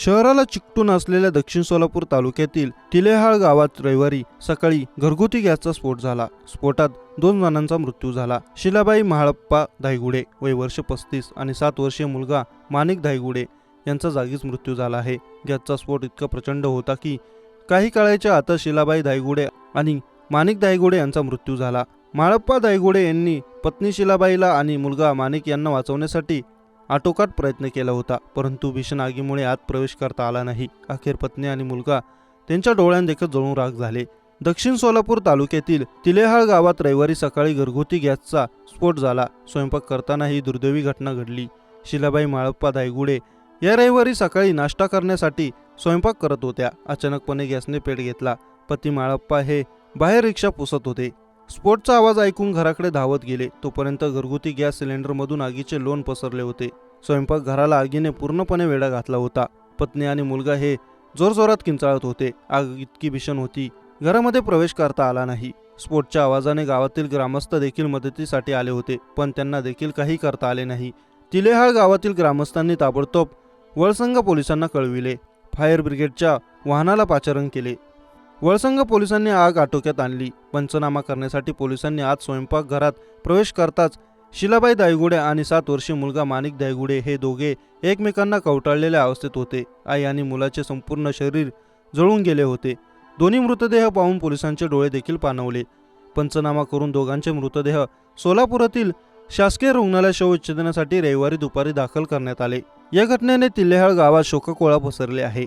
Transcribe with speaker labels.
Speaker 1: शहराला चिकटून असलेल्या दक्षिण सोलापूर तालुक्यातील तिलेहाळ गावात रविवारी सकाळी घरगुती गॅसचा स्फोट झाला. स्फोटात दोन जणांचा मृत्यू झाला. शिलाबाई महाळप्पा धायगुडे वय वर्ष पस्तीस आणि सात वर्षीय मुलगा माणिक धायगुडे यांचा जागीच मृत्यू झाला आहे. गॅसचा स्फोट इतका प्रचंड होता की काही काळाच्या आता शिलाबाई धायगुडे आणि माणिक दायगुडे यांचा मृत्यू झाला. माळप्पा दायगुडे यांनी पत्नी शिलाबाईला आणि मुलगा माणिक यांना वाचवण्यासाठी आटोकाट प्रयत्न केला होता परंतु भीषण आगीमुळे आत प्रवेश करता आला नाही. अखेर पत्नी आणि मुलगा त्यांच्या डोळ्यांदेखत जळून राग झाले. दक्षिण सोलापूर तालुक्यातील तिलेहाळ गावात रविवारी सकाळी घरगुती गॅसचा स्फोट झाला. स्वयंपाक करताना ही दुर्दैवी घटना घडली. शिलाबाई माळप्पा दायगुडे या रविवारी सकाळी नाश्ता करण्यासाठी स्वयंपाक करत होत्या. अचानकपणे गॅसने पेट घेतला. पती माळप्पा हे बाहेर रिक्षा पुसत होते. स्फोटचा आवाज ऐकून घराकडे धावत गेले. तोपर्यंत घरगुती गॅस सिलेंडरमधून आगीचे लोण पसरले होते. स्वयंपाकघराला आगीने पूर्णपणे वेढा घातला होता. पत्नी आणि मुलगा हे जोरजोरात किंचाळत होते. आग इतकी भीषण होती. घरामध्ये प्रवेश करता आला नाही. स्फोटच्या आवाजाने गावातील ग्रामस्थ देखील मदतीसाठी आले होते पण त्यांना देखील काही करता आले नाही. तिलेहाळ गावातील ग्रामस्थांनी ताबडतोब वळसंग पोलिसांना कळविले. फायर ब्रिगेडच्या वाहनाला पाचारण केले. वळसंग पोलिसांनी आग आटोक्यात आणली. पंचनामा करण्यासाठी पोलिसांनी आज स्वयंपाकघरात प्रवेश करताच शिलाबाई दायगुडे आणि सात वर्षीय मुलगा माणिक दायगुडे हे दोघे एकमेकांना कवटाळलेल्या अवस्थेत होते. आई आणि मुलाचे संपूर्ण शरीर जळून गेले होते. दोन्ही मृतदेह पाहून पोलिसांचे डोळे देखील पाणवले. पंचनामा करून दोघांचे मृतदेह सोलापुरातील शासकीय रुग्णालय शवविच्छेदनासाठी रविवारी दुपारी दाखल करण्यात आले. या घटनेने तिल्लेहाळ गावात शोककोळा पसरले आहे.